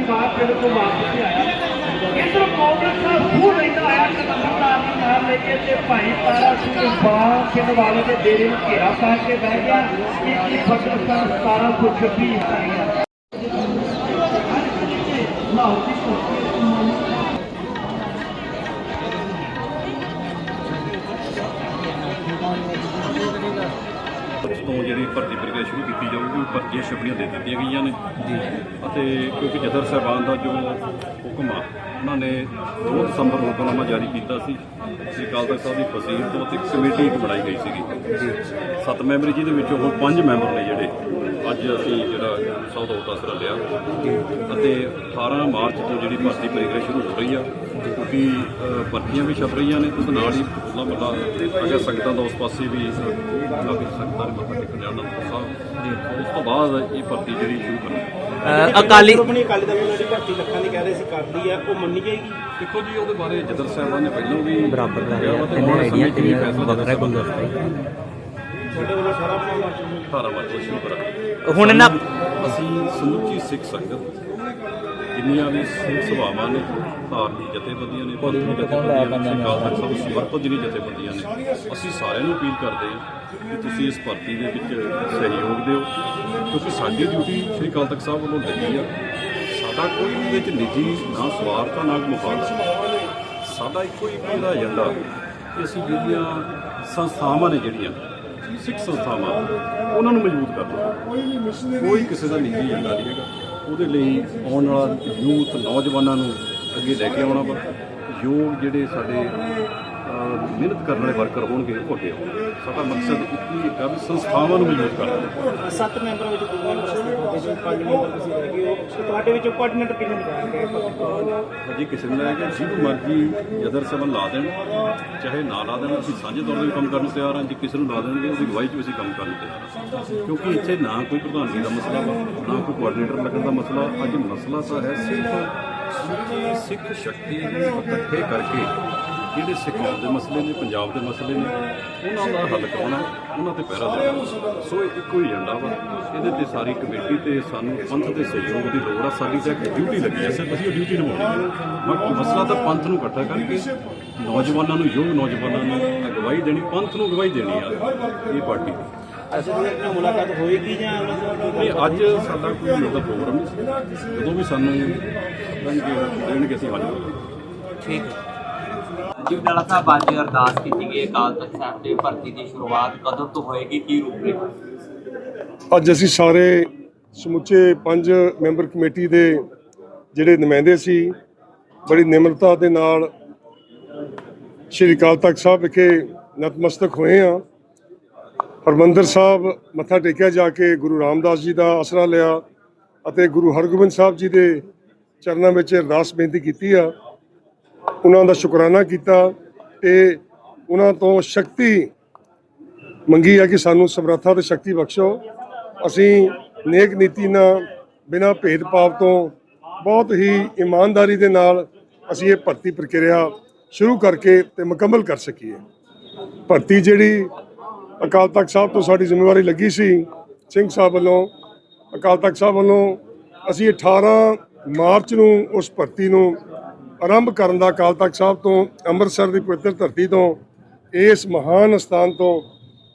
ਦੀ ਵਾਰ ਪਿੰਡ ਤੋਂ ਵਾਪਸ ਆਇਆ। ਇਧਰ ਕਾਂਗਰਸ ਦਾ ਸੂਹ ਲੈਂਦਾ ਆਇਆ ਕਦਮਦਾਰ ਨੂੰ ਨਾਲ ਲੈ ਕੇ ਤੇ ਭਾਈ ਤਾਰਾ ਸਿੰਘ ਬਾਣ ਸਿੰਘ ਵਾਲੇ ਦੇ ਡੇਰੇ ਨੂੰ ਘੇਰਾ ਪਾ ਕੇ ਬਹਿ ਗਿਆ। ਕਿ ਕੀ ਪਾਕਿਸਤਾਨ 1726 ਇਸਾਈਆਂ ਲਾਹੌਰ ਦੀ ਕੋਸ਼ਿਸ਼ ਤੋਂ ਜਿਹੜੀ ਭਰਤੀ ਪ੍ਰਕਿਰਿਆ ਸ਼ੁਰੂ ਕੀਤੀ ਜਾਊਗੀ ਭਰਤੀਆਂ ਛਪੜੀਆਂ ਦੇ ਦਿੱਤੀਆਂ ਗਈਆਂ ਨੇ। ਜੀ। ਅਤੇ ਕਿਉਂਕਿ ਜਦਰ ਸਾਹਿਬਾਨ ਦਾ ਜੋ ਹੁਕਮ ਆ ਉਹਨਾਂ ਨੇ 2 ਦਸੰਬਰ ਨੂੰ ਹੁਕਮਨਾਮਾ ਜਾਰੀ ਕੀਤਾ ਸੀ। ਸ੍ਰੀ ਅਕਾਲ ਤਖਤ ਸਾਹਿਬ ਦੀ ਫਸੀਲ ਤੋਂ ਇੱਕ ਕਮੇਟੀ ਇੱਕ ਬਣਾਈ ਗਈ ਸੀਗੀ। ਜੀ। ਸੱਤ ਮੈਂਬਰੀ ਜਿਹਦੇ ਵਿੱਚੋਂ ਹੁਣ ਪੰਜ ਮੈਂਬਰ ਨੇ ਜਿਹੜੇ। ਅੱਜ ਅਸੀਂ ਜਿਹੜਾ ਸਭ ਦਾ ਉਤਾਸਰਾ ਲਿਆ ਅਤੇ 18 ਮਾਰਚ ਤੋਂ ਜਿਹੜੀ ਭਰਤੀ ਪ੍ਰਕਿਰਿਆ ਸ਼ੁਰੂ ਹੋ ਰਹੀ ਆ ਕਿਉਂਕਿ ਭਰਤੀਆਂ ਵੀ ਛਪ ਰਹੀਆਂ ਨੇ ਤੇ ਨਾਲ ਹੀ ਮਤਲਬ ਮਤਲਬ ਅਗਰ ਸੰਗਤਾਂ ਦਾ ਉਸ ਪਾਸੇ ਵੀ ਕਾਫੀ ਸੰਗਤਾਂ ਨੇ ਮੱਥਾ ਟੇਕਣ ਜਾਣਾ ਸਾਹਿਬ ਉਸ ਤੋਂ ਬਾਅਦ ਇਹ ਭਰਤੀ ਜਿਹੜੀ ਸ਼ੁਰੂ ਕਰਨੀ ਅ, ਅਕਾਲੀ ਆਪਣੀ ਅਕਾਲੀ ਦਲ ਨੂੰ ਜਿਹੜੀ ਭਰਤੀ ਲੱਖਾਂ ਦੀ ਕਹਿ ਰਹੇ ਸੀ ਕਰਦੀ ਆ ਉਹ ਮੰਨੀ ਜਾਏਗੀ? ਦੇਖੋ ਜੀ ਉਹਦੇ ਬਾਰੇ ਜਦਰ ਸਾਹਿਬਾਨ ਨੇ ਪਹਿਲਾਂ ਵੀ ਬਰਾਬਰ ਦਾ ਆਈਡੀਆ ਤੇ ਵੀ ਫੈਸਲਾ ਸਾਹਿਬਾਨ ਗੁਲਦਸਤਾ। ਤੁਹਾਡੇ ਵੱਲੋਂ ਸਾਰਾ ਮਾਮਲਾ ਸ਼ੁਰੂ 18 ਮਾਰਚ ਸ਼ੁਰੂ ਕਰਾਂਗੇ। ਹੁਣ ਨਾ ਅਸੀਂ ਸਮੁੱਚੀ ਸਿੱਖ ਸੰਗਤ ਜਿੰਨੀਆਂ ਵੀ ਸਿੰਘ ਸਭਾਵਾਂ ਨੇ ਧਾਰਮਿਕ ਜਥੇਬੰਦੀਆਂ ਨੇ ਪੰਥੀ ਜਥੇਬੰਦੀਆਂ ਨੇ ਸਰਕਾਰ ਤੱਕ ਸਭ ਸਮਰਪਿਤ ਜਿਹੜੀ ਜਥੇਬੰਦੀਆਂ ਨੇ, ਅਸੀਂ ਸਾਰਿਆਂ ਨੂੰ ਅਪੀਲ ਕਰਦੇ ਹਾਂ ਕਿ ਤੁਸੀਂ ਇਸ ਭਰਤੀ ਦੇ ਵਿੱਚ ਸਹਿਯੋਗ ਦਿਓ। ਕਿਉਂਕਿ ਸਾਡੀ ਡਿਊਟੀ ਸ੍ਰੀ ਅਕਾਲ ਤਖਤ ਸਾਹਿਬ ਵੱਲੋਂ ਲੱਗੀ ਆ। ਸਾਡਾ ਕੋਈ ਉਹਦੇ ਵਿੱਚ ਨਿੱਜੀ ਨਾ ਸਵਾਰਥ ਆ ਨਾ ਮੁਫਾਦ ਸਾਡਾ ਇੱਕੋ ਹੀ ਪੂਰਾ ਏਜੰਡਾ ਕਿ ਅਸੀਂ ਜਿਹੜੀਆਂ ਸੰਸਥਾਵਾਂ ਨੇ ਜਿਹੜੀਆਂ ਸਿੱਖ ਸੰਸਥਾਵਾਂ ਉਹਨਾਂ ਨੂੰ ਮਜ਼ਬੂਤ ਕਰਨਾ ਕੋਈ ਕਿਸੇ ਦਾ ਨਿੱਜੀ ਏਜੰਡਾ ਨਹੀਂ ਹੈਗਾ। ਉਹਦੇ ਲਈ ਆਉਣ ਵਾਲਾ ਯੂਥ, ਨੌਜਵਾਨਾਂ ਨੂੰ ਅੱਗੇ ਲੈ ਕੇ ਆਉਣਾ ਵਾ। ਯੋਗ ਜਿਹੜੇ ਸਾਡੇ ਮਿਹਨਤ ਕਰਨ ਵਾਲੇ ਵਰਕਰ ਹੋਣਗੇ ਉਹ ਅੱਗੇ ਸਾਡਾ ਮਕਸਦ ਇੱਕ ਹੀ ਹੈਗਾ ਵੀ ਸੰਸਥਾਵਾਂ ਨੂੰ ਮਜ਼ਬੂਤ ਕਰਨਾ। ਸੱਤ ਮੈਂਬਰਾਂ ਵਿੱਚ ਦੋ ਮੈਂਬਰ ਜੋ ਪੰਜ ਮੈਂਬਰ ਤੁਸੀਂ ਉਹ ਤੁਹਾਡੇ ਵਿੱਚੋਂ ਕੋਆਰਡੀਨੇਟਰ ਕਿਹਨੂੰ ਨਿਕਾਲਣਗੇ ਅਜੇ ਕਿਸੇ ਨੇ ਕਿ ਜਿਹਨੂੰ ਮਰਜ਼ੀ ਜਦਰ ਸਬਨ ਲਾ ਦੇਣ ਚਾਹੇ ਨਾ ਲਾ ਦੇਣ ਅਸੀਂ ਸਾਂਝੇ ਤੌਰ ਤੇ ਕੰਮ ਕਰਨ ਨੂੰ ਤਿਆਰ ਹਾਂ ਜੇ ਕਿਸੇ ਨੂੰ ਲਾ ਦੇਣਗੇ ਉਹਦੀ ਅਗਵਾਈ 'ਚ ਵੀ ਅਸੀਂ ਕੰਮ ਕਰਨ ਨੂੰ ਤਿਆਰ ਹਾਂ। ਕਿਉਂਕਿ ਇੱਥੇ ਨਾ ਕੋਈ ਪ੍ਰਧਾਨਗੀ ਦਾ ਮਸਲਾ ਨਾ ਕੋਈ ਕੋਆਰਡੀਨੇਟਰ ਲੱਗਣ ਦਾ ਮਸਲਾ ਅੱਜ ਮਸਲਾ ਤਾਂ ਹੈ ਸਿਰਫ ਸਿੱਖ ਸ਼ਕਤੀ ਨੂੰ ਇਕੱਠੇ ਕਰਕੇ ਜਿਹੜੇ ਸਿੱਖ ਦੇ ਮਸਲੇ ਨੇ ਪੰਜਾਬ ਦੇ ਮਸਲੇ ਨੇ ਉਹਨਾਂ ਦਾ ਹੱਲ ਕਰਾਉਣਾ ਉਹਨਾਂ ਤੇ ਪਹਿਰਾ ਦੇਣਾ। ਸੋ ਇਹ ਇੱਕੋ ਹੀ ਏਜੰਡਾ ਵਾ। ਇਹਦੇ ਤੇ ਸਾਰੀ ਕਮੇਟੀ ਤੇ ਸਾਨੂੰ ਪੰਥ ਦੇ ਸਹਿਯੋਗ ਦੀ ਲੋੜ ਆ। ਸਾਡੀ ਤਾਂ ਇੱਕ ਡਿਊਟੀ ਲੱਗੀ ਹੈ ਸਿਰਫ ਅਸੀਂ ਉਹ ਡਿਊਟੀ ਨਿਭਾਉਣੀ ਹੈ ਬਾਕੀ ਮਸਲਾ ਤਾਂ ਪੰਥ ਨੂੰ ਇਕੱਠਾ ਕਰਕੇ ਨੌਜਵਾਨਾਂ ਨੂੰ ਯੋਗ ਨੌਜਵਾਨਾਂ ਨੂੰ ਅਗਵਾਈ ਦੇਣੀ ਪੰਥ ਨੂੰ ਅਗਵਾਈ ਦੇਣੀ ਆ ਇਹ ਪਾਰਟੀ ਦੀ। ਅਸੀਂ ਦੋਨਾਂ ਨਾਲ ਮੁਲਾਕਾਤ ਹੋਏਗੀ ਜਾਂ ਨਹੀਂ ਅੱਜ ਸਾਡਾ ਕੋਈ ਇਹਦਾ ਪ੍ਰੋਗਰਾਮ ਨਹੀਂ ਸੀ। ਜਦੋਂ ਵੀ ਸਾਨੂੰ ਦੇਣਗੇ ਅਸੀਂ ਹਾਜ਼ਰ ਠੀਕ ਡਾਲਾ ਸਾਹਿਬ, ਅੱਜ ਅਰਦਾਸ ਕੀਤੀ ਗਈ ਅਕਾਲ ਤਖਤ ਸਾਹਿਬ ਦੇ ਭਰਤੀ ਦੀ ਸ਼ੁਰੂਆਤ ਕਦੋਂ ਤੋਂ ਹੋਏਗੀ, ਕੀ ਰੂਪਰੇਖਾ ਅੱਜ ਅਸੀਂ ਸਾਰੇ ਸਮੁੱਚੇ ਪੰਜ ਮੈਂਬਰ ਕਮੇਟੀ ਦੇ ਜਿਹੜੇ ਨੁਮਾਇੰਦੇ ਸੀ, ਬੜੀ ਨਿਮਰਤਾ ਦੇ ਨਾਲ ਸ਼੍ਰੀ ਅਕਾਲ ਤਖਤ ਸਾਹਿਬ ਵਿਖੇ ਨਤਮਸਤਕ ਹੋਏ ਆ ਹਰਮੰਦਰ ਸਾਹਿਬ ਮੱਥਾ ਟੇਕਿਆ ਜਾ ਕੇ ਗੁਰੂ ਰਾਮਦਾਸ ਜੀ ਦਾ ਆਸਰਾ ਲਿਆ ਅਤੇ ਗੁਰੂ ਹਰਗੋਬਿੰਦ ਸਾਹਿਬ ਜੀ ਦੇ ਚਰਨਾਂ ਵਿੱਚ ਅਰਦਾਸ ਬੇਨਤੀ ਕੀਤੀ ਆ। ਉਹਨਾਂ ਦਾ ਸ਼ੁਕਰਾਨਾ ਕੀਤਾ ਤੇ ਉਹਨਾਂ ਤੋਂ ਸ਼ਕਤੀ ਮੰਗੀ ਹੈ ਕਿ ਸਾਨੂੰ ਸਮਰੱਥਾ ਤੇ ਸ਼ਕਤੀ ਬਖਸ਼ੋ। ਅਸੀਂ ਨੇਕ ਨੀਤੀ ਨਾਲ ਬਿਨਾਂ ਭੇਦਭਾਵ ਤੋਂ ਬਹੁਤ ਹੀ ਇਮਾਨਦਾਰੀ ਦੇ ਨਾਲ ਅਸੀਂ ਇਹ ਭਰਤੀ ਪ੍ਰਕਿਰਿਆ ਸ਼ੁਰੂ ਕਰਕੇ ਤੇ ਮੁਕੰਮਲ ਕਰ ਸਕੀਏ। ਭਰਤੀ ਜਿਹੜੀ ਅਕਾਲ ਤਖਤ ਸਾਹਿਬ ਤੋਂ ਸਾਡੀ ਜ਼ਿੰਮੇਵਾਰੀ ਲੱਗੀ ਸੀ, ਸਿੰਘ ਸਾਹਿਬ ਵੱਲੋਂ, ਅਕਾਲ ਤਖਤ ਸਾਹਿਬ ਵੱਲੋਂ ਅਸੀਂ 18 ਮਾਰਚ ਨੂੰ ਉਸ ਭਰਤੀ ਨੂੰ ਆਰੰਭ ਕਰਨ ਦਾ ਅਕਾਲ ਤਖਤ ਸਾਹਿਬ ਤੋਂ, ਅੰਮ੍ਰਿਤਸਰ ਦੀ ਪਵਿੱਤਰ ਧਰਤੀ ਤੋਂ, ਇਸ ਮਹਾਨ ਸਥਾਨ ਤੋਂ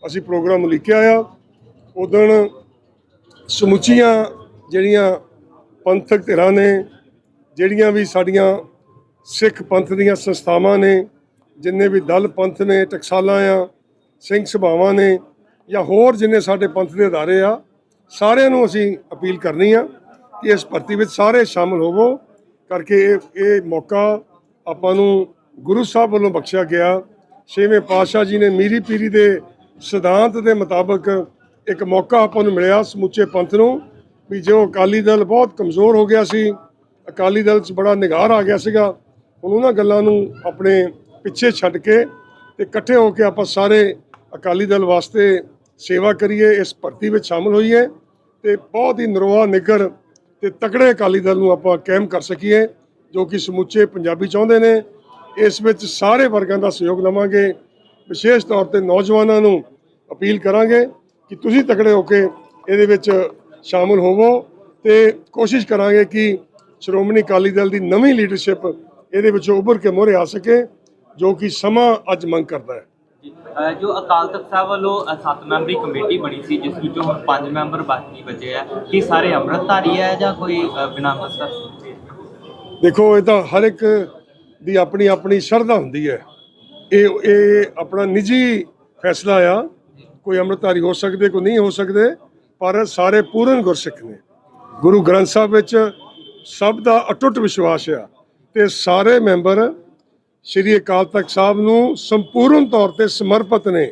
ਅਸੀਂ ਪ੍ਰੋਗਰਾਮ ਲਿਖਿਆ ਆ। ਉਦਣ ਸਮੁੱਚੀਆਂ ਜਿਹੜੀਆਂ ਪੰਥਕ ਧਿਰਾਂ ਨੇ, ਜਿਹੜੀਆਂ ਵੀ ਸਾਡੀਆਂ ਸਿੱਖ ਪੰਥ ਦੀਆਂ ਸੰਸਥਾਵਾਂ ਨੇ, ਜਿੰਨੇ ਵੀ ਦਲ ਪੰਥ ਨੇ, ਟਕਸਾਲਾਂ ਆ, ਸਿੰਘ ਸਭਾਵਾਂ ਨੇ, ਜਾਂ ਹੋਰ ਜਿੰਨੇ ਸਾਡੇ ਪੰਥ ਦੇ ਅਦਾਰੇ ਆ, ਸਾਰਿਆਂ ਨੂੰ ਅਸੀਂ ਅਪੀਲ ਕਰਨੀ ਆ ਕਿ ਇਸ ਭਰਤੀ ਵਿੱਚ ਸਾਰੇ ਸ਼ਾਮਲ ਹੋਵੋ। ਕਰਕੇ ਇਹ ਇਹ ਮੌਕਾ ਆਪਾਂ ਨੂੰ ਗੁਰੂ ਸਾਹਿਬ ਵੱਲੋਂ ਬਖਸ਼ਿਆ ਗਿਆ। ਛੇਵੇਂ ਪਾਤਸ਼ਾਹ ਜੀ ਨੇ ਮੀਰੀ ਪੀਰੀ ਦੇ ਸਿਧਾਂਤ ਦੇ ਮੁਤਾਬਕ ਇੱਕ ਮੌਕਾ ਆਪਾਂ ਨੂੰ ਮਿਲਿਆ ਸਮੁੱਚੇ ਪੰਥ ਨੂੰ ਵੀ ਜੋ ਅਕਾਲੀ ਦਲ ਬਹੁਤ ਕਮਜ਼ੋਰ ਹੋ ਗਿਆ ਸੀ, ਅਕਾਲੀ ਦਲ 'ਚ ਬੜਾ ਨਿਗਾਰ ਆ ਗਿਆ ਸੀਗਾ। ਹੁਣ ਉਹਨਾਂ ਗੱਲਾਂ ਨੂੰ ਆਪਣੇ ਪਿੱਛੇ ਛੱਡ ਕੇ ਤੇ ਇਕੱਠੇ ਹੋ ਕੇ ਆਪਾਂ ਸਾਰੇ ਅਕਾਲੀ ਦਲ ਵਾਸਤੇ ਸੇਵਾ ਕਰੀਏ, ਇਸ ਭਰਤੀ ਵਿੱਚ ਸ਼ਾਮਲ ਹੋਈਏ ਤੇ ਬਹੁਤ ਹੀ ਨਰੋਆ ਨਿਗਰ ਤੇ ਤਕੜੇ ਅਕਾਲੀ ਦਲ ਨੂੰ ਆਪਾਂ ਕਾਇਮ ਕਰ ਸਕੀਏ, ਜੋ ਕਿ ਸਮੁੱਚੇ ਪੰਜਾਬੀ ਚਾਹੁੰਦੇ ਨੇ। ਇਸ ਵਿੱਚ ਸਾਰੇ ਵਰਗਾਂ ਦਾ ਸਹਿਯੋਗ ਲਵਾਂਗੇ। ਵਿਸ਼ੇਸ਼ ਤੌਰ ਤੇ ਨੌਜਵਾਨਾਂ ਨੂੰ ਅਪੀਲ ਕਰਾਂਗੇ ਕਿ ਤੁਸੀਂ ਤਕੜੇ ਹੋ ਕੇ ਇਹਦੇ ਵਿੱਚ ਸ਼ਾਮਲ ਹੋਵੋ ਤੇ ਕੋਸ਼ਿਸ਼ ਕਰਾਂਗੇ ਕਿ ਸ਼੍ਰੋਮਣੀ ਅਕਾਲੀ ਦਲ ਦੀ ਨਵੀਂ ਲੀਡਰਸ਼ਿਪ ਇਹਦੇ ਵਿੱਚੋਂ ਉੱਭਰ ਕੇ ਮੋਹਰੇ ਆ ਸਕੇ, ਜੋ ਕਿ ਸਮਾਂ ਅੱਜ ਮੰਗ ਕਰਦਾ ਹੈ। ਜੋ। ਅਕਾਲ ਤਖਤ ਸਾਹਿਬ ਵੱਲੋਂ ਸੱਤ ਮੈਂਬਰੀ ਕਮੇਟੀ ਬਣੀ ਸੀ, ਜਿਸ ਵਿੱਚੋਂ ਹੁਣ ਪੰਜ ਮੈਂਬਰ ਬਾਕੀ ਬਚੇ ਆ। ਕੀ ਸਾਰੇ ਅੰਮ੍ਰਿਤਧਾਰੀ ਹੈ ਜਾਂ ਕੋਈ ਬਿਨਾਂ ਅੰਮ੍ਰਿਤਧਾਰੀ ਦੇਖੋ, ਇਹ ਤਾਂ ਹਰ ਇੱਕ ਦੀ ਆਪਣੀ ਆਪਣੀ ਸ਼ਰਧਾ ਹੁੰਦੀ ਹੈ। ਇਹ ਇਹ ਆਪਣਾ ਨਿੱਜੀ ਫੈਸਲਾ ਆ। ਕੋਈ ਅੰਮ੍ਰਿਤਧਾਰੀ ਹੋ ਸਕਦੇ, ਕੋਈ ਨਹੀਂ ਹੋ ਸਕਦੇ, ਪਰ ਸਾਰੇ ਪੂਰਨ ਗੁਰਸਿੱਖ ਨੇ। ਗੁਰੂ ਗ੍ਰੰਥ ਸਾਹਿਬ ਵਿੱਚ ਸਭ ਦਾ ਅਟੁੱਟ ਵਿਸ਼ਵਾਸ ਆ ਤੇ ਸਾਰੇ ਮੈਂਬਰ ਸ੍ਰੀ ਅਕਾਲ ਤਖਤ ਸਾਹਿਬ ਨੂੰ ਸੰਪੂਰਨ ਤੌਰ ਤੇ ਸਮਰਪਿਤ ਨੇ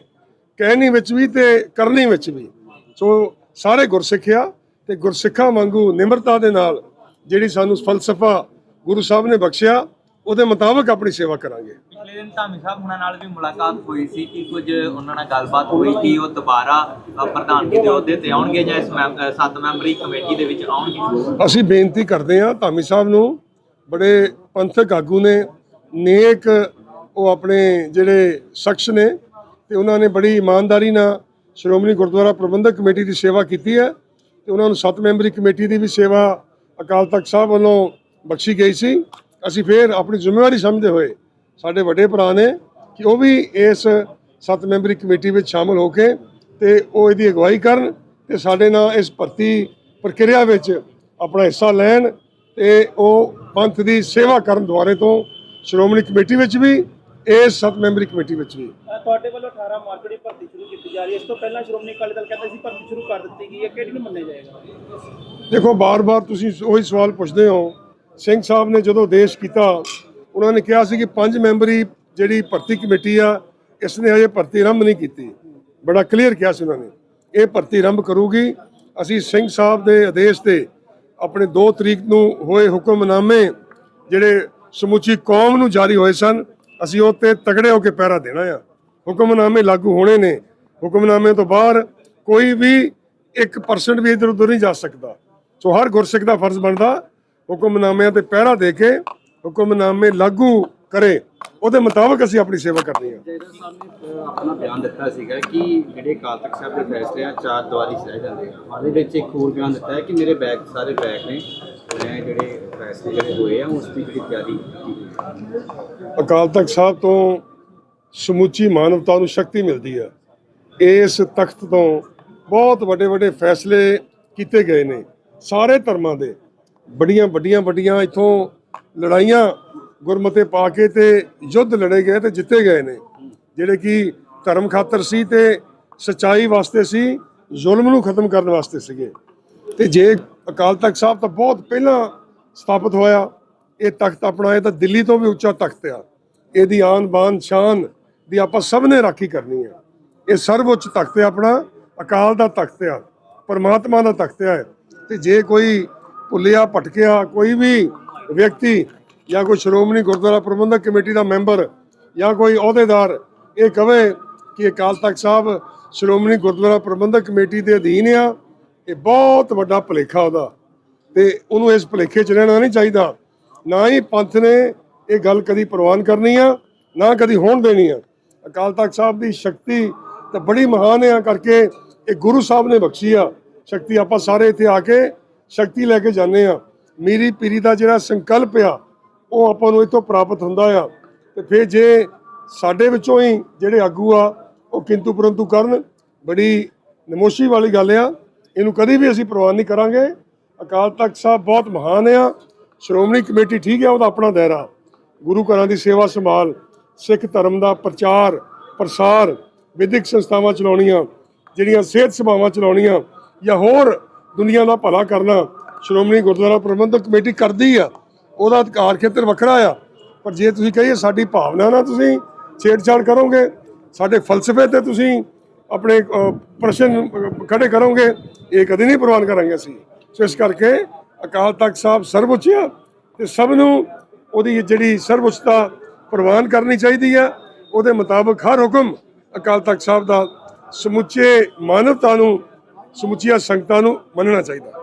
ਕਹਿਣੀ ਵਿੱਚ ਵੀ ਤੇ ਕਰਨੀ ਵਿੱਚ ਵੀ। ਸੋ ਸਾਰੇ ਗੁਰਸਿੱਖ ਆ ਤੇ ਗੁਰਸਿੱਖਾਂ ਵਾਂਗੂ ਨਿਮਰਤਾ ਦੇ ਨਾਲ ਜਿਹੜੀ ਸਾਨੂੰ ਫਲਸਫਾ ਗੁਰੂ ਸਾਹਿਬ ਨੇ ਬਖਸ਼ਿਆ ਉਹਦੇ ਮੁਤਾਬਕ ਆਪਣੀ ਸੇਵਾ ਕਰਾਂਗੇ। ਪਿਛਲੇ ਦਿਨ ਧਾਮੀ ਸਾਹਿਬ ਨਾਲ ਵੀ ਮੁਲਾਕਾਤ ਹੋਈ ਸੀ ਕਿ ਕੁਝ ਉਹਨਾਂ ਨਾਲ ਗੱਲਬਾਤ ਹੋਈ ਕਿ ਉਹ ਦੁਬਾਰਾ ਅ, ਪ੍ਰਧਾਨਗੀ ਦੇ ਅਹੁਦੇ ਤੇ ਆਉਣਗੇ ਜਾਂ ਇਸ ਮੈਂਬ- ਅ, ਸੱਤ ਮੈਂਬਰੀ ਕਮੇਟੀ ਦੇ ਵਿੱਚ ਆਉਣਗੇ। ਅਸੀਂ ਬੇਨਤੀ ਕਰਦੇ ਹਾਂ ਧਾਮੀ ਸਾਹਿਬ ਨੂੰ ਬੜੇ ਪੰਥਕ ਆਗੂ ਨੇ ਨੇਕ ਉਹ ਆਪਣੇ ਜਿਹੜੇ ਸ਼ਖਸ ਨੇ ਤੇ ਉਹਨਾਂ ਨੇ ਬੜੀ ਇਮਾਨਦਾਰੀ ਨਾਲ ਸ਼੍ਰੋਮਣੀ ਗੁਰਦੁਆਰਾ ਪ੍ਰਬੰਧਕ ਕਮੇਟੀ ਦੀ ਸੇਵਾ ਕੀਤੀ ਹੈ ਤੇ ਉਹਨਾਂ ਨੂੰ ਸੱਤ ਮੈਂਬਰੀ ਕਮੇਟੀ ਦੀ ਵੀ ਸੇਵਾ ਅਕਾਲ ਤਖਤ ਸਾਹਿਬ ਵੱਲੋਂ ਬਖਸ਼ੀ ਗਈ ਸੀ। ਅਸੀਂ ਫੇਰ ਆਪਣੀ ਜ਼ਿੰਮੇਵਾਰੀ ਸਮਝਦੇ ਹੋਏ ਸਾਡੇ ਵੱਡੇ ਭਰਾ ਨੇ ਕਿ ਉਹ ਵੀ ਇਸ ਸੱਤ ਮੈਂਬਰੀ ਕਮੇਟੀ ਵਿੱਚ ਸ਼ਾਮਲ ਹੋ ਕੇ ਤੇ ਉਹ ਇਹਦੀ ਅਗਵਾਈ ਕਰਨ ਤੇ ਸਾਡੇ ਨਾਲ ਇਸ ਭਰਤੀ ਪ੍ਰਕਿਰਿਆ ਵਿੱਚ ਆਪਣਾ ਹਿੱਸਾ ਲੈਣ ਤੇ ਉਹ ਪੰਥ ਦੀ ਸੇਵਾ ਕਰਨ ਦੁਆਰੇ ਤੋਂ ਸ਼੍ਰੋਮਣੀ ਕਮੇਟੀ ਵਿੱਚ ਵੀ ਇਸ ਸੱਤ ਮੈਂਬਰੀ ਕਮੇਟੀ ਵਿੱਚ ਵੀ। ਤੁਹਾਡੇ ਵੱਲੋਂ 18 ਮਾਰਚ ਦੀ ਭਰਤੀ ਸ਼ੁਰੂ ਕੀਤੀ ਜਾ ਰਹੀ ਹੈ ਇਸ ਤੋਂ ਪਹਿਲਾਂ ਸ਼੍ਰੋਮਣੀ ਅਕਾਲੀ ਦਲ ਕਹਿੰਦਾ ਸੀ ਭਰਤੀ ਸ਼ੁਰੂ ਕਰ ਦਿੱਤੀ ਗਈ ਹੈ ਕਿਹੜੀ ਨੂੰ ਮੰਨਿਆ ਜਾਏਗਾ? ਦੇਖੋ ਬਾਰ-ਬਾਰ ਤੁਸੀਂ ਉਹੀ ਸਵਾਲ ਪੁੱਛਦੇ ਹੋ। ਸਿੰਘ ਸਾਹਿਬ ਨੇ ਜਦੋਂ ਦੇਸ਼ ਕੀਤਾ ਉਹਨਾਂ ਨੇ ਕਿਹਾ ਸੀ ਕਿ ਪੰਜ ਮੈਂਬਰੀ ਜਿਹੜੀ ਭਰਤੀ ਕਮੇਟੀ ਆ ਇਸ ਨੇ ਹਜੇ ਭਰਤੀ ਆਰੰਭ ਨਹੀਂ ਕੀਤੀ। ਬੜਾ ਕਲੀਅਰ ਕਿਹਾ ਸੀ ਉਹਨਾਂ ਨੇ। ਇਹ ਭਰਤੀ ਆਰੰਭ ਕਰੂਗੀ। ਅਸੀਂ ਸਿੰਘ ਸਾਹਿਬ ਦੇ ਆਦੇਸ਼ ਤੇ ਆਪਣੇ 2 ਤਰੀਕ ਨੂੰ ਹੋਏ ਹੁਕਮਨਾਮੇ ਜਿਹੜੇ ਸਮੁੱਚੀ ਕੌਮ ਨੂੰ ਜਾਰੀ ਹੋਏ ਸਨ, ਅਸੀਂ ਉਹ ਤੇ ਤਗੜੇ ਹੋ ਕੇ ਪਹਿਰਾ ਦੇਣਾ ਆ। ਹੁਕਮਨਾਮੇ ਲਾਗੂ ਹੋਣੇ ਨੇ। ਹੁਕਮਨਾਮੇ ਤੋਂ ਬਾਹਰ ਕੋਈ ਵੀ 1% ਵੀ ਇਧਰ ਉਧਰ ਨਹੀਂ ਜਾ ਸਕਦਾ। ਸੋ ਹਰ ਗੁਰਸਿੱਖ ਦਾ ਫਰਜ਼ ਬਣਦਾ ਹੁਕਮਨਾਮਿਆਂ ਤੇ ਪਹਿਰਾ ਦੇ ਕੇ ਹੁਕਮਨਾਮੇ ਲਾਗੂ ਕਰੇ। ਉਹਦੇ ਮੁਤਾਬਕ ਅਸੀਂ ਆਪਣੀ ਸੇਵਾ ਕਰਨੀ ਹੈ ਜੈਦਾ ਸਾਹਿਬ ਨੇ ਅਹ, ਆਪਣਾ ਬਿਆਨ ਦਿੱਤਾ ਸੀਗਾ ਕਿ ਜਿਹੜੇ ਅਕਾਲ ਤਖਤ ਸਾਹਿਬ ਦੇ ਫੈਸਲੇ ਆ ਚਾਰ ਦੀਵਾਰੀ ਸਹਿ ਜਾਂਦੇ ਆ। ਉਹਦੇ ਵਿੱਚ ਇੱਕ ਹੋਰ ਬਿਆਨ ਦਿੱਤਾ ਹੈ ਕਿ ਮੇਰੇ ਬੈਗ ਸਾਰੇ ਬੈਗ ਨੇ ਮੈਂ ਜਿਹੜੇ ਫੈਸਲੇ ਜਿਹੜੇ ਹੋਏ ਆ ਉਸ ਦੀ ਜਿਹੜੀ ਤਿਆਰੀ ਕੀਤੀ ਹੋਈ ਹੈ। ਅਕਾਲ ਤਖਤ ਸਾਹਿਬ ਤੋਂ ਸਮੁੱਚੀ ਮਾਨਵਤਾ ਨੂੰ ਸ਼ਕਤੀ ਮਿਲਦੀ ਹੈ ਇਸ ਤਖਤ ਤੋਂ ਬਹੁਤ ਵੱਡੇ ਵੱਡੇ ਫੈਸਲੇ ਕੀਤੇ ਗਏ ਨੇ। ਸਾਰੇ ਧਰਮਾਂ ਦੇ। ਬੜੀਆਂ ਵੱਡੀਆਂ ਵੱਡੀਆਂ ਇਥੋਂ ਲੜਾਈਆਂ ਗੁਰਮਤੇ ਪਾ ਕੇ ਤੇ ਯੁੱਧ ਲੜੇ ਗਏ ਤੇ ਜਿੱਤੇ ਗਏ ਨੇ। ਜਿਹੜੇ ਕਿ ਧਰਮ ਖਾਤਰ ਸੀ ਤੇ ਸਚਾਈ ਵਾਸਤੇ ਸੀ, ਜ਼ੁਲਮ ਨੂੰ ਖਤਮ ਕਰਨ ਵਾਸਤੇ ਸੀਗੇ। ਤੇ ਜੇ ਅਕਾਲ ਤਖਤ ਸਾਹਿਬ ਤਾਂ ਬਹੁਤ ਪਹਿਲਾਂ ਸਥਾਪਿਤ ਹੋਇਆ, ਇਹ ਤਖਤ ਆਪਣਾ, ਇਹ ਤਾਂ ਦਿੱਲੀ ਤੋਂ ਵੀ ਉੱਚਾ ਤਖਤ ਆ। ਇਹਦੀ ਆਨ ਬਾਨ ਸ਼ਾਨ ਦੀ ਆਪਾਂ ਸਭ ਨੇ ਰਾਖੀ ਕਰਨੀ ਹੈ ਇਹ ਸਰਵਉੱਚ ਤਖਤ ਹੈ ਆਪਣਾ, ਅਕਾਲ ਦਾ ਤਖਤ ਆ, ਪਰਮਾਤਮਾ ਦਾ ਤਖਤ ਆ। ਤੇ ਜੇ ਕੋਈ ਭੁੱਲਿਆ, ਭਟਕਿਆ, ਕੋਈ ਵੀ ਵਿਅਕਤੀ ਜਾਂ ਕੋਈ ਸ਼੍ਰੋਮਣੀ ਗੁਰਦੁਆਰਾ ਪ੍ਰਬੰਧਕ ਕਮੇਟੀ ਦਾ ਮੈਂਬਰ ਜਾਂ ਕੋਈ ਅਹੁਦੇਦਾਰ, ਇਹ ਕਵੇ ਕਿ ਅਕਾਲ ਤਖਤ ਸਾਹਿਬ ਸ਼੍ਰੋਮਣੀ ਗੁਰਦੁਆਰਾ ਪ੍ਰਬੰਧਕ ਕਮੇਟੀ ਦੇ ਅਧੀਨ ਆ, ਇਹ ਬਹੁਤ ਵੱਡਾ ਭੁਲੇਖਾ ਉਹਦਾ ਤੇ ਉਹਨੂੰ ਇਸ ਭੁਲੇਖੇ 'ਚ ਰਹਿਣਾ ਨਹੀਂ ਚਾਹੀਦਾ। ਨਾ ਹੀ ਪੰਥ ਨੇ ਇਹ ਗੱਲ ਕਦੀ ਪ੍ਰਵਾਨ ਕਰਨੀ ਆ, ਨਾ ਕਦੀ ਹੋਣ ਦੇਣੀ ਆ। ਅਕਾਲ ਤਖਤ ਸਾਹਿਬ ਦੀ ਸ਼ਕਤੀ ਤਾਂ ਬੜੀ ਮਹਾਨ ਆ, ਕਰਕੇ ਇਹ ਗੁਰੂ ਸਾਹਿਬ ਨੇ ਬਖਸ਼ੀ ਆ। ਸ਼ਕਤੀ ਆਪਾਂ ਸਾਰੇ ਇੱਥੇ ਆ ਕੇ ਸ਼ਕਤੀ ਲੈ ਕੇ ਜਾਂਦੇ ਆ। ਮੀਰੀ ਪੀਰੀ ਦਾ ਜਿਹੜਾ ਸੰਕਲਪ ਆ ਉਹ ਆਪਾਂ ਨੂੰ ਇਤੋਂ ਪ੍ਰਾਪਤ ਹੁੰਦਾ ਆ। ਤੇ ਫਿਰ ਜੇ ਸਾਡੇ ਵਿੱਚੋਂ ਹੀ ਜਿਹੜੇ ਆਗੂ ਆ, ਉਹ ਕਿੰਤੂ ਪਰੰਤੂ ਕਰਨ, ਬੜੀ ਨਮੋਸ਼ੀ ਵਾਲੀ ਗੱਲ ਆ। ਇਹਨੂੰ ਕਦੀ ਵੀ ਅਸੀਂ ਪ੍ਰਵਾਨ ਨਹੀਂ ਕਰਾਂਗੇ। ਅਕਾਲ ਤਖਤ ਸਾਹਿਬ ਬਹੁਤ ਮਹਾਨ ਆ। ਸ਼੍ਰੋਮਣੀ ਕਮੇਟੀ ਠੀਕ ਆ, ਉਹਦਾ ਆਪਣਾ ਦਾਇਰਾ। ਗੁਰੂ ਘਰਾਂ ਦੀ ਸੇਵਾ ਸੰਭਾਲ, ਸਿੱਖ ਧਰਮ ਦਾ ਪ੍ਰਚਾਰ, ਪ੍ਰਸਾਰ ਵਿਦਿਅਕ ਸੰਸਥਾਵਾਂ ਚਲਾਉਣੀਆਂ, ਜਿਹੜੀਆਂ ਸਿਹਤ ਸੇਵਾਵਾਂ ਚਲਾਉਣੀਆਂ ਜਾਂ ਹੋਰ ਦੁਨੀਆ ਦਾ ਭਲਾ ਕਰਨਾ ਸ਼੍ਰੋਮਣੀ ਗੁਰਦੁਆਰਾ ਪ੍ਰਬੰਧਕ ਕਮੇਟੀ ਕਰਦੀ ਆ। ਉਹਦਾ ਅਧਿਕਾਰ ਖੇਤਰ ਵੱਖਰਾ ਆ। ਪਰ ਜੇ ਤੁਸੀਂ ਕਹੀਏ ਸਾਡੀ ਭਾਵਨਾ ਨਾਲ ਤੁਸੀਂ ਛੇੜਛਾੜ ਕਰੋਗੇ ਸਾਡੇ ਫਲਸਫੇ ਤੇ ਤੁਸੀਂ ਆਪਣੇ ਪ੍ਰਸ਼ਨ ਅਹ, ਖੜੇ ਕਰੋਗੇ ਇਹ ਕਦੇ ਨਹੀਂ ਪ੍ਰਵਾਨ ਕਰਾਂਗੇ ਅਸੀਂ। ਸੋ ਇਸ ਕਰਕੇ ਅਕਾਲ ਤਖਤ ਸਾਹਿਬ ਸਰਵਉੱਚ ਆ ਤੇ ਸਭ ਨੂੰ ਉਹਦੀ ਜਿਹੜੀ ਸਰਵਉੱਚਤਾ ਪ੍ਰਵਾਨ ਕਰਨੀ ਚਾਹੀਦੀ ਆ ਉਹਦੇ ਮੁਤਾਬਕ ਹਰ ਹੁਕਮ ਅਕਾਲ ਤਖਤ ਸਾਹਿਬ ਦਾ ਸਮੁੱਚੇ ਮਾਨਵਤਾ ਨੂੰ ਸਮੁੱਚੀਆਂ ਸੰਗਤਾਂ ਨੂੰ ਮੰਨਣਾ ਚਾਹੀਦਾ।